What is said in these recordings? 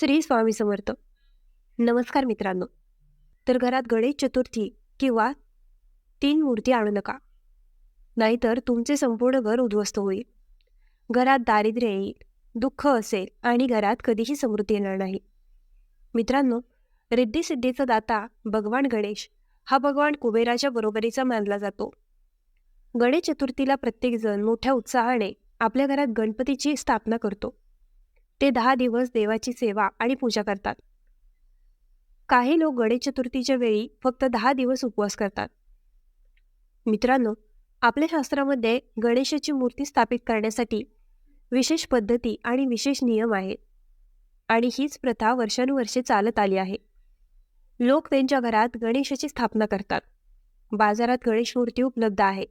श्री स्वामी समर्थ. नमस्कार मित्रांनो. तर घरात गणेश चतुर्थी किंवा तीन मूर्ती आणू नका. नाहीतर तुमचे संपूर्ण घर उद्ध्वस्त होईल. घरात दारिद्र्य येईल दुःख असेल आणि घरात कधीही समृद्धी येणार नाही. मित्रांनो रिद्धिसिद्धीचा दाता भगवान गणेश हा भगवान कुबेराच्या बरोबरीचा मानला जातो. गणेश चतुर्थीला प्रत्येकजण मोठ्या उत्साहाने आपल्या घरात गणपतीची स्थापना करतो. ते दहा दिवस देवाची सेवा आणि पूजा करतात. काही लोक गणेश चतुर्थीच्या वेळी फक्त दहा दिवस उपवास करतात. मित्रांनो आपल्या शास्त्रामध्ये गणेशाची मूर्ती स्थापित करण्यासाठी विशेष पद्धती आणि विशेष नियम आहेत आणि हीच प्रथा वर्षानुवर्षे चालत आली आहे. लोक त्यांच्या घरात गणेशाची स्थापना करतात. बाजारात गणेश मूर्ती उपलब्ध आहे.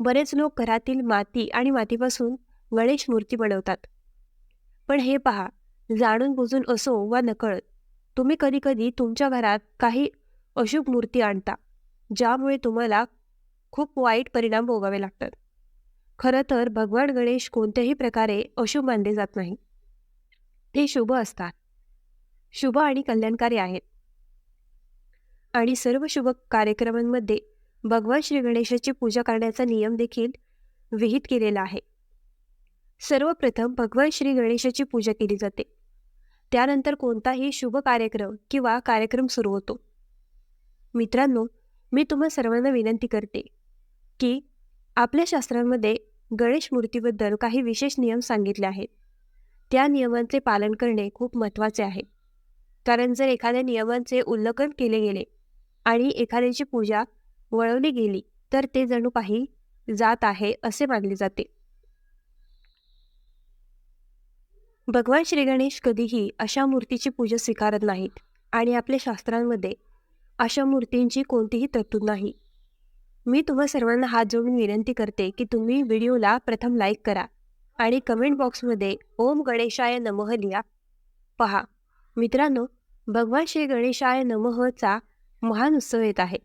बरेच लोक घरातील माती आणि मातीपासून गणेश मूर्ती बनवतात. पण हे पहा जाणून बुजून असो वा नकळत तुम्ही कधीकधी तुमच्या घरात काही अशुभ मूर्ती आणता ज्यामुळे तुम्हाला खूप वाईट परिणाम भोगावे लागतात. खरं तर भगवान गणेश कोणत्याही प्रकारे अशुभ मानले जात नाही. ते शुभ असतात. शुभ आणि कल्याणकारी आहेत. आणि सर्व शुभ कार्यक्रमांमध्ये भगवान श्री गणेशाची पूजा करण्याचा नियम देखील विहित केलेला आहे. सर्वप्रथम भगवान श्री गणेशाची पूजा केली जाते. त्यानंतर कोणताही शुभ कार्यक्रम किंवा कार्यक्रम सुरू होतो. मित्रांनो मी तुम्हा सर्वांना विनंती करते की आपल्या शास्त्रांमध्ये गणेश मूर्तीबद्दल काही विशेष नियम सांगितले आहेत. त्या नियमांचे पालन करणे खूप महत्त्वाचे आहे. कारण जर एखाद्या नियमांचे उल्लंघन केले गेले आणि एखाद्याची पूजा वळवली गेली तर ते जणू काही जात आहे असे मानले जाते. भगवान श्री गणेश कधीही अशा मूर्तीची पूजा स्वीकारत नाहीत आणि आपल्या शास्त्रांमध्ये अशा मूर्तींची कोणतीही तरतूद नाही. मी तुम्हा सर्वांना हात जोडून विनंती करते की तुम्ही व्हिडिओला प्रथम लाईक करा आणि कमेंट बॉक्समध्ये ओम गणेशाय नमः लिहा. पहा मित्रांनो भगवान श्री गणेशाय नमहचा महान उत्सव येत आहे.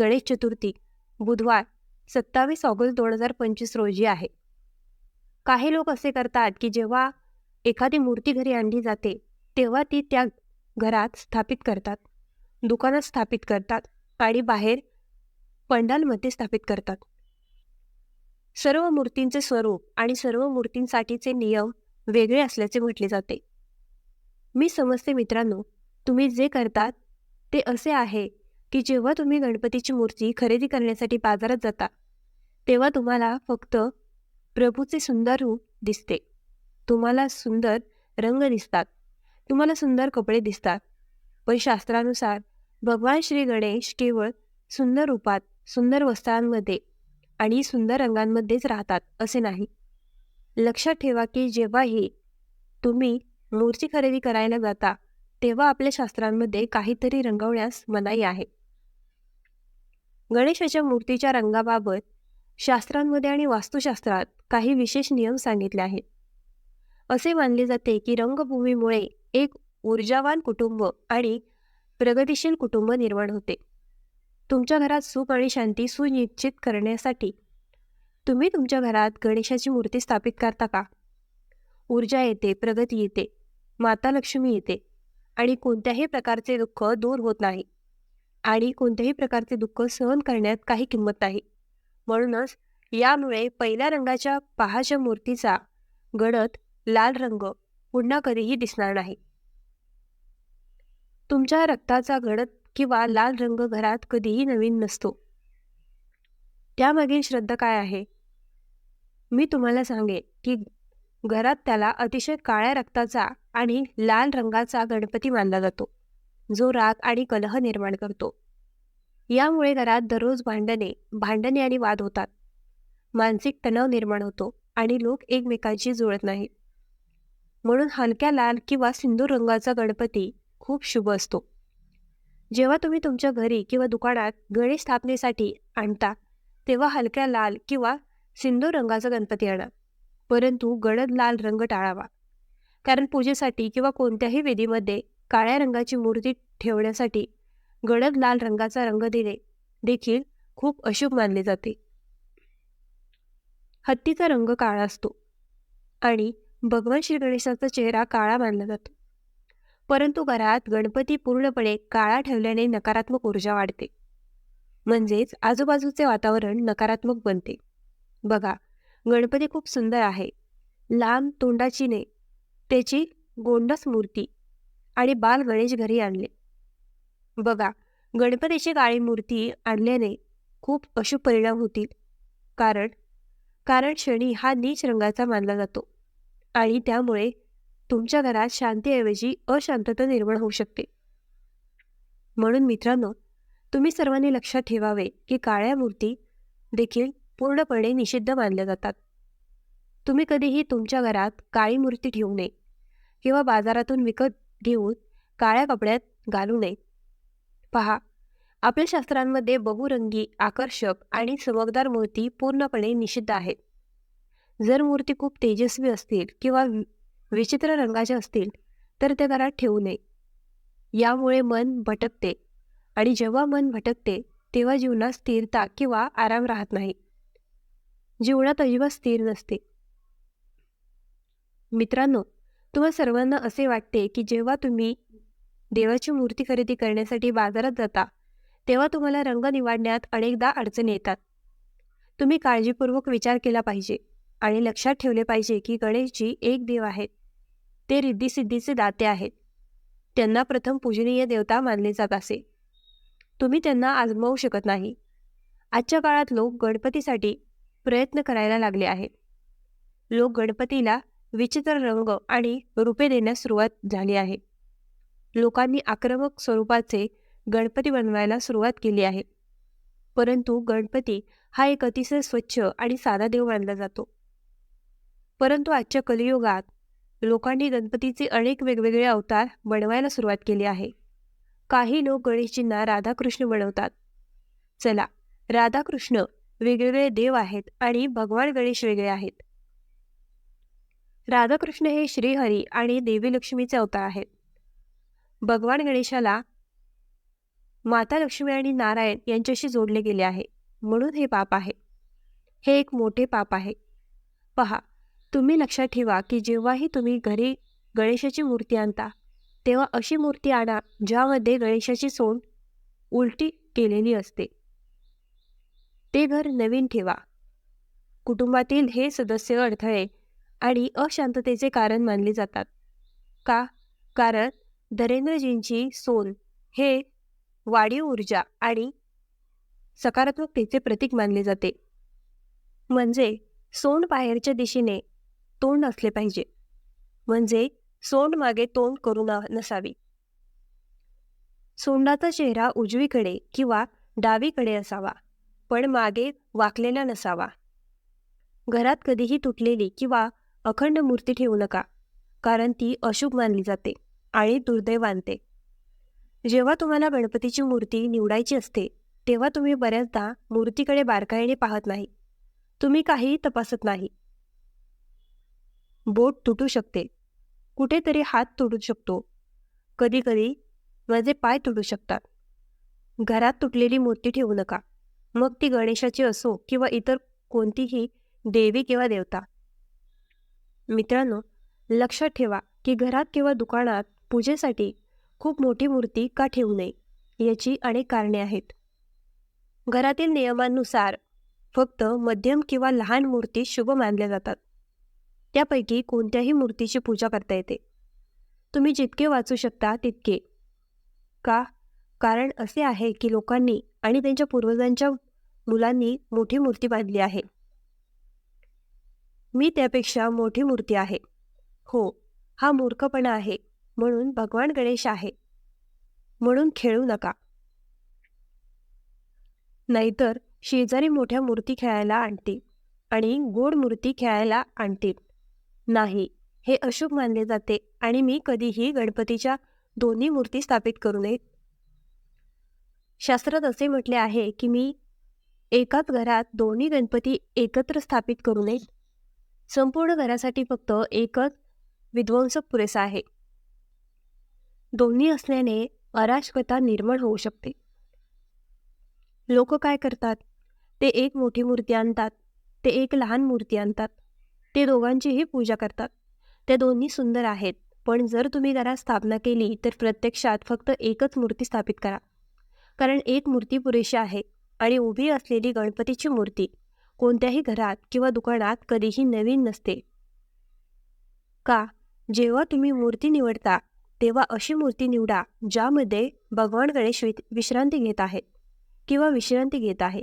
गणेश चतुर्थी बुधवार सत्तावीस ऑगस्ट दोन हजार पंचवीस रोजी आहे. काही लोक असे करतात की जेव्हा एखादी मूर्ती घरी आणली जाते तेव्हा ती त्या घरात स्थापित करतात. दुकानात स्थापित करतात आणि बाहेर पंडालमध्ये स्थापित करतात. सर्व मूर्तींचे स्वरूप आणि सर्व मूर्तींसाठीचे नियम वेगळे असल्याचे म्हटले जाते. मी समजते मित्रांनो तुम्ही जे करतात ते असे आहे की जेव्हा तुम्ही गणपतीची मूर्ती खरेदी करण्यासाठी बाजारात जाता तेव्हा तुम्हाला फक्त प्रभूचे सुंदर रूप दिसते. तुम्हाला सुंदर रंग दिसतात. तुम्हाला सुंदर कपडे दिसतात. पण शास्त्रानुसार भगवान श्री गणेश केवळ सुंदर रूपात सुंदर वस्त्रांमध्ये आणि सुंदर रंगांमध्येच राहतात असे नाही. लक्षात ठेवा की जेव्हाही तुम्ही मूर्ती खरेदी करायला जाता तेव्हा आपल्या शास्त्रांमध्ये काहीतरी रंगवण्यास मनाई आहे. गणेशाच्या मूर्तीच्या रंगाबाबत शास्त्रांमध्ये आणि वास्तुशास्त्रात काही विशेष नियम सांगितले आहेत. असे मानले जाते की रंगभूमीमुळे एक ऊर्जावान कुटुंब आणि प्रगतिशील कुटुंब निर्माण होते. तुमच्या घरात सुख आणि शांती सुनिश्चित करण्यासाठी तुम्ही तुमच्या घरात गणेशाची मूर्ती स्थापित करता का? ऊर्जा येते प्रगती येते माता लक्ष्मी येते आणि कोणत्याही प्रकारचे दुःख दूर होत नाही आणि कोणत्याही प्रकारचे दुःख सहन करण्यात काही किंमत नाही. म्हणूनच यामुळे पहिल्या रंगाच्या पहाच्या मूर्तीचा गडद लाल रंग पुन्हा कधीही दिसणार नाही. तुमच्या रक्ताचा गडद किंवा लाल रंग घरात कधीही नवीन नसतो. त्यामागील श्रद्धा काय आहे? मी तुम्हाला सांगेन की घरात त्याला अतिशय काळ्या रक्ताचा आणि लाल रंगाचा गणपती मानला जातो जो राग आणि कलह निर्माण करतो. यामुळे घरात दररोज भांडणे भांडणे आणि वाद होतात. मानसिक तणाव निर्माण होतो आणि लोक एकमेकांशी जुळत नाहीत. म्हणून हलक्या लाल किंवा सिंदूर रंगाचा गणपती खूप शुभ असतो. जेव्हा तुम्ही तुमच्या घरी किंवा दुकानात गणेश स्थापनेसाठी आणता तेव्हा हलक्या लाल किंवा सिंदूर रंगाचा गणपती आणा. परंतु गडद लाल रंग टाळावा. कारण पूजेसाठी किंवा कोणत्याही विधीमध्ये काळ्या रंगाची मूर्ती ठेवण्यासाठी गडद लाल रंगाचा रंग देणे देखील खूप अशुभ मानले जाते. हत्तीचा रंग काळा असतो. आणि भगवान श्री गणेशाचा चेहरा काळा मानला जातो. परंतु घरात गणपती पूर्णपणे काळा ठेवल्याने नकारात्मक ऊर्जा वाढते. म्हणजेच आजूबाजूचे वातावरण नकारात्मक बनते. बघा गणपती खूप सुंदर आहे. लांब तोंडाची ने त्याची गोंडस मूर्ती आणि बाल गणेश घरी आणले. बघा गणपतीची काळी मूर्ती आणल्याने खूप अशुभ परिणाम होतील. कारण कारण शनी हा नीच रंगाचा मानला जातो. आणि त्यामुळे तुमच्या घरात शांतीऐवजी अशांतता निर्माण होऊ शकते. म्हणून मित्रांनो तुम्ही सर्वांनी लक्षात ठेवावे की काळ्या मूर्ती देखील पूर्णपणे निषिद्ध मानल्या जातात. तुम्ही कधीही तुमच्या घरात काळी मूर्ती ठेवू नये किंवा बाजारातून विकत घेऊन काळ्या कपड्यात घालू नये. पहा आपल्या शास्त्रांमध्ये बहुरंगी आकर्षक आणि चमकदार मूर्ती पूर्णपणे निषिद्ध आहेत. जर मूर्ती खूप तेजस्वी असतील किंवा विचित्र रंगाच्या असतील तर त्या घरात ठेवू नये. यामुळे मन भटकते आणि जेव्हा मन भटकते तेव्हा जीवनात स्थिरता किंवा आराम राहत नाही. जीवनात अजिबात स्थिर नसते. मित्रांनो तुम्हा सर्वांना असे वाटते की जेव्हा तुम्ही देवाची मूर्ती खरेदी करण्यासाठी बाजारात जाता तेव्हा तुम्हाला रंग निवडण्यात अनेकदा अडचणी येतात. तुम्ही काळजीपूर्वक विचार केला पाहिजे. आणि लक्षात ठेवले पाहिजे की गणेशजी एक देव आहेत. ते रिद्धिसिद्धीचे दाते आहेत. त्यांना प्रथम पूजनीय देवता मानले जात असे. तुम्ही त्यांना आजमावू शकत नाही. आजच्या काळात लोक गणपतीसाठी प्रयत्न करायला लागले आहेत. लोक गणपतीला विचित्र रंग आणि रूपे देण्यास सुरुवात झाली आहे. लोकांनी आक्रमक स्वरूपाचे गणपती बनवायला सुरुवात केली आहे. परंतु गणपती हा एक अतिशय स्वच्छ आणि साधा देव मानला जातो. परंतु आजच्या कलियुगात लोकांनी गणपतीचे अनेक वेगवेगळे अवतार बनवायला सुरुवात केली आहे. काही लोक गणेशजींना राधाकृष्ण बनवतात. चला राधाकृष्ण वेगवेगळे देव आहेत आणि भगवान गणेश वेगळे आहेत. राधाकृष्ण हे श्रीहरी आणि देवी लक्ष्मीचे अवतार आहेत. भगवान गणेशाला माता लक्ष्मी आणि नारायण यांच्याशी जोडले गेले आहे. म्हणून हे पाप आहे. हे एक मोठे पाप आहे. पहा तुम्ही लक्षात ठेवा की जेव्हाही तुम्ही घरी गणेशाची मूर्ती आणता तेव्हा अशी मूर्ती आणा ज्यामध्ये गणेशाची सोंड उलटी केलेली असते. ते घर नवीन ठेवा. कुटुंबातील हे सदस्य अडथळे आणि अशांततेचे कारण मानले जातात. का? कारण धरेंद्रजींची सोन हे वाढीव ऊर्जा आणि सकारात्मकतेचे प्रतीक मानले जाते. म्हणजे सोन बाहेरच्या दिशेने तोंड असले पाहिजे. म्हणजे सोंड मागे तोंड करू नसावी. सोंडाचा चेहरा उजवीकडे किंवा डावीकडे असावा पण मागे वाकलेला नसावा. घरात कधीही तुटलेली किंवा अखंड मूर्ती ठेवू नका कारण ती अशुभ मानली जाते आणि दुर्दैव आणते. जेव्हा तुम्हाला गणपतीची मूर्ती निवडायची असते तेव्हा तुम्ही बऱ्याचदा मूर्तीकडे बारकाईने पाहत नाही. तुम्ही काहीही तपासत नाही. बोट तुटू शकते. कुठेतरी हात तुटू शकतो. कधीकधी माझे पाय तुटू शकतात. घरात तुटलेली मूर्ती ठेवू नका. मग ती गणेशाची असो किंवा इतर कोणतीही देवी किंवा देवता. मित्रांनो लक्षात ठेवा की घरात किंवा दुकानात पूजेसाठी खूप मोठी मूर्ती का ठेवू नये याची अनेक कारणे आहेत. घरातील नियमांनुसार फक्त मध्यम किंवा लहान मूर्ती शुभ मानल्या जातात. त्यापैकी कोणत्याही मूर्तीची पूजा करता येते. तुम्ही जितके वाचू शकता तितके. का? कारण असे आहे की लोकांनी आणि त्यांच्या पूर्वजांच्या मुलांनी मोठी मूर्ती बांधली आहे. मी त्यापेक्षा मोठी मूर्ती आहे. हो हा मूर्खपणा आहे म्हणून भगवान गणेश आहे. म्हणून खेळू नका. नाहीतर शेजारी मोठ्या मूर्ती खेळायला आणतील आणि गोड मूर्ती खेळायला आणतील. नाही. हे अशुभ मानले जाते आणि मी कधीही गणपतीच्या दोन्ही मूर्ती स्थापित करू नयेत शास्त्रात असे म्हटले आहे की मी एकाच घरात दोन्ही गणपती एकत्र स्थापित करू नयेत संपूर्ण घरासाठी फक्त एकच विध्वंसक पुरेसा आहे. दोन्ही असल्याने अराजकता निर्माण होऊ शकते. लोक काय करतात? ते एक मोठी मूर्ती आणतात. ते एक लहान मूर्ती आणतात. ते दोघांचीही पूजा करतात. त्या दोन्ही सुंदर आहेत. पण जर तुम्ही घरात स्थापना केली तर प्रत्यक्षात फक्त एकच मूर्ती स्थापित करा. कारण एक मूर्ती पुरेशी आहे आणि उभी असलेली गणपतीची मूर्ती कोणत्याही घरात किंवा दुकानात कधीही नवीन नसते. का? जेव्हा तुम्ही मूर्ती निवडता तेव्हा अशी मूर्ती निवडा ज्यामध्ये भगवान गणेश वि विश्रांती घेत आहेत किंवा विश्रांती घेत आहे.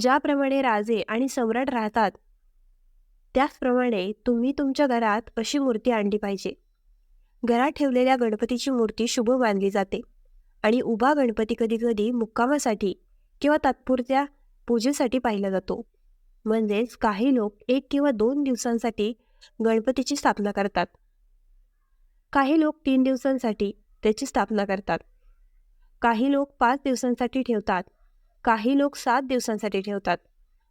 ज्याप्रमाणे राजे आणि सम्राट राहतात त्याचप्रमाणे तुम्ही तुमच्या घरात अशी मूर्ती आणली पाहिजे. घरात ठेवलेल्या गणपतीची मूर्ती शुभ मानली जाते आणि उभा गणपती कधीकधी मुक्कामासाठी किंवा तात्पुरत्या पूजेसाठी पाहिला जातो. म्हणजेच काही लोक एक किंवा दोन दिवसांसाठी गणपतीची स्थापना करतात. काही लोक तीन दिवसांसाठी त्याची स्थापना करतात. काही लोक पाच दिवसांसाठी ठेवतात. काही लोक सात दिवसांसाठी ठेवतात.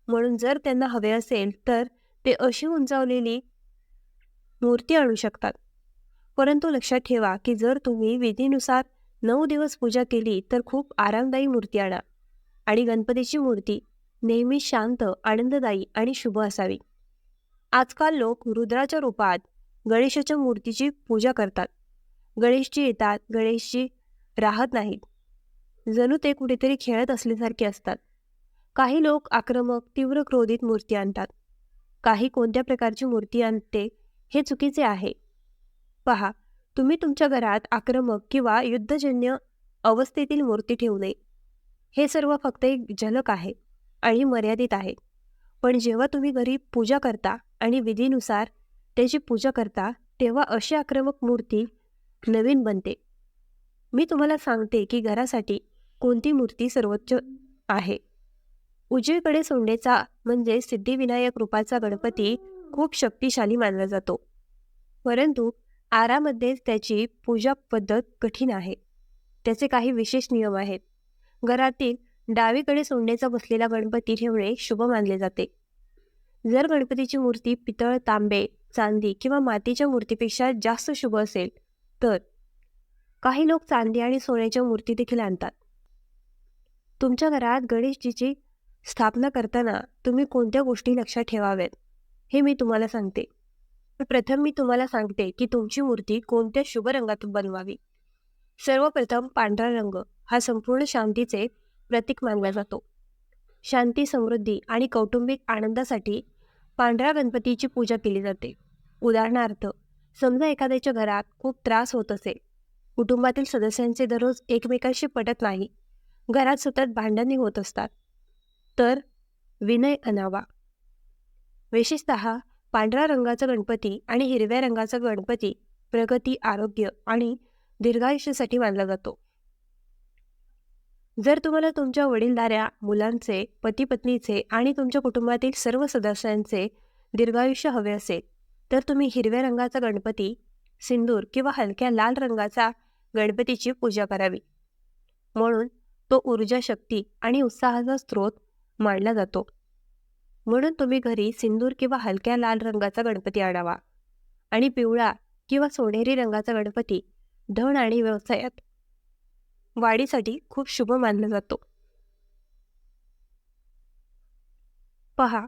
म्हणून जर त्यांना हवे असेल तर ते अशी उंचावलेली मूर्ती आणू शकतात. परंतु लक्षात ठेवा की जर तुम्ही विधीनुसार नऊ दिवस पूजा केली तर खूप आरामदायी मूर्ती आणा. आणि गणपतीची मूर्ती नेहमी शांत आनंददायी आणि शुभ असावी. आजकाल लोक रुद्राच्या रूपात गणेशाच्या मूर्तीची पूजा करतात. गणेशजी येतात गणेशजी राहत नाहीत. जणू ते कुठेतरी खेळत असल्यासारखे असतात. काही लोक आक्रमक तीव्र क्रोधित मूर्ती आणतात. काही कोणत्या प्रकारची मूर्ती आणते हे चुकीचे आहे. पहा तुम्ही तुमच्या घरात आक्रमक किंवा युद्धजन्य अवस्थेतील मूर्ती ठेवू नये. हे सर्व फक्त एक झलक आहे आणि मर्यादित आहे. पण जेव्हा तुम्ही घरी पूजा करता आणि विधीनुसार त्याची पूजा करता तेव्हा अशी आक्रमक मूर्ती नवीन बनते. मी तुम्हाला सांगते की घरासाठी कोणती मूर्ती सर्वोच्च आहे. उजवीकडे सोंडेचा म्हणजे सिद्धिविनायक रूपाचा गणपती खूप शक्तिशाली मानला जातो. परंतु आरामध्येच त्याची पूजा पद्धत कठीण आहे. त्याचे काही विशेष नियम आहेत. घरातील डावीकडे सोंडेचा बसलेला गणपती ठेवणे शुभ मानले जाते. जर गणपतीची मूर्ती पितळ तांबे चांदी किंवा मातीच्या मूर्तीपेक्षा जास्त शुभ असेल तर. काही लोक चांदी आणि सोन्याच्या मूर्ती देखील आणतात. तुमच्या घरात गणेशजीची स्थापना करताना तुम्ही कोणत्या गोष्टी लक्षात ठेवाव्यात हे मी तुम्हाला सांगते. प्रथम मी तुम्हाला सांगते की तुमची मूर्ती कोणत्या शुभ रंगातून बनवावी. सर्वप्रथम पांढरा रंग हा संपूर्ण शांतीचे प्रतीक मानला जातो. शांती समृद्धी आणि कौटुंबिक आनंदासाठी पांढऱ्या गणपतीची पूजा केली जाते. उदाहरणार्थ समजा एखाद्याच्या घरात खूप त्रास होत असेल कुटुंबातील सदस्यांचे दररोज एकमेकांशी पटत नाही. घरात सतत भांडणे होत असतात. तर विनय अनावा. विशेषत पांढऱ्या रंगाचा गणपती आणि हिरव्या रंगाचा गणपती प्रगती आरोग्य आणि दीर्घायुष्यासाठी मानला जातो. जर तुम्हाला तुमच्या वडीलधाऱ्या मुलांचे पती पत्नीचे आणि तुमच्या कुटुंबातील सर्व सदस्यांचे दीर्घायुष्य हवे असेल तर तुम्ही हिरव्या रंगाचा गणपती सिंदूर किंवा हलक्या लाल रंगाचा गणपतीची पूजा करावी. म्हणून तो ऊर्जा शक्ती आणि उत्साहाचा स्रोत मानला जातो. म्हणून तुम्ही घरी सिंदूर किंवा हलक्या लाल रंगाचा गणपती आणावा. आणि पिवळा किंवा सोनेरी रंगाचा गणपती धन आणि व्यवसायात वाढीसाठी खूप शुभ मानला जातो. पहा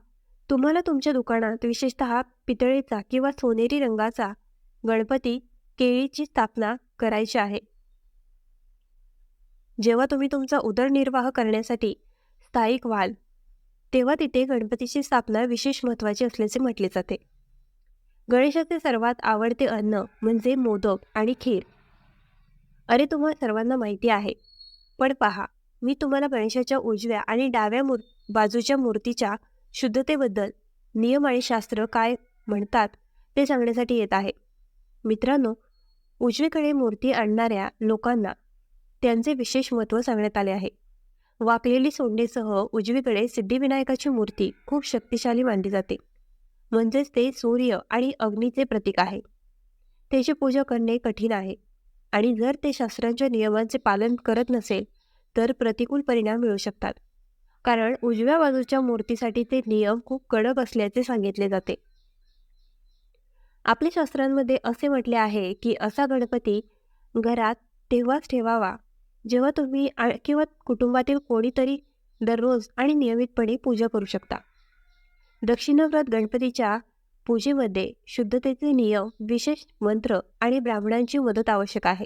तुम्हाला तुमच्या दुकानात विशेषतः पितळेचा किंवा सोनेरी रंगाचा गणपती केळीची स्थापना करायची आहे. जेव्हा तुम्ही तुमचा उदरनिर्वाह करण्यासाठी स्थायिक व्हाल तेव्हा तिथे गणपतीची स्थापना विशेष महत्त्वाची असल्याचे म्हटले जाते. गणेशाचे सर्वात आवडते अन्न म्हणजे मोदक आणि खीर. अरे तुम्हाला सर्वांना माहिती आहे. पण पहा मी तुम्हाला गणेशाच्या उजव्या आणि डाव्या मूर बाजूच्या मूर्तीच्या शुद्धतेबद्दल नियम आणि शास्त्र काय म्हणतात ते सांगण्यासाठी येत आहे. मित्रांनो उजवीकडे मूर्ती आणणाऱ्या लोकांना त्यांचे विशेष महत्त्व सांगण्यात आले आहे. वाकलेली सोंडेसह उजवीकडे सिद्धिविनायकाची मूर्ती खूप शक्तिशाली मानली जाते. म्हणजेच ते सूर्य आणि अग्नीचे प्रतीक आहे. त्याची पूजा करणे कठीण आहे आणि जर ते शास्त्रांच्या नियमांचे पालन करत नसेल तर प्रतिकूल परिणाम मिळू शकतात. कारण उजव्या बाजूच्या मूर्तीसाठी ते नियम खूप कडक असल्याचे सांगितले जाते. आपल्या शास्त्रांमध्ये असे म्हटले आहे की असा गणपती घरात तेव्हाच ठेवावा जेव्हा तुम्ही किंवा कुटुंबातील कोणीतरी दररोज आणि नियमितपणे पूजा करू शकता. दक्षिणव्रत गणपतीच्या पूजेमध्ये शुद्धतेचे नियम विशेष मंत्र आणि ब्राह्मणांची मदत आवश्यक आहे.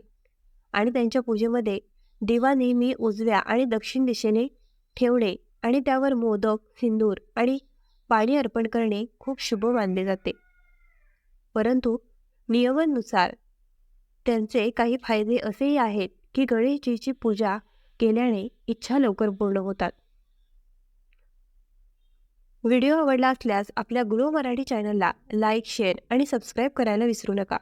आणि त्यांच्या पूजेमध्ये दिवा नेहमी उजव्या आणि दक्षिण दिशेने ठेवणे आणि त्यावर मोदक सिंदूर आणि पाणी अर्पण करणे खूप शुभ मानले जाते. परंतु नियमांनुसार त्यांचे काही फायदे असेही आहेत की गणेशजीची पूजा केल्याने इच्छा लवकर पूर्ण होतात. व्हिडिओ आवडला असल्यास आपल्या ग्लो मराठी चॅनलला लाईक शेअर आणि सबस्क्राईब करायला विसरू नका.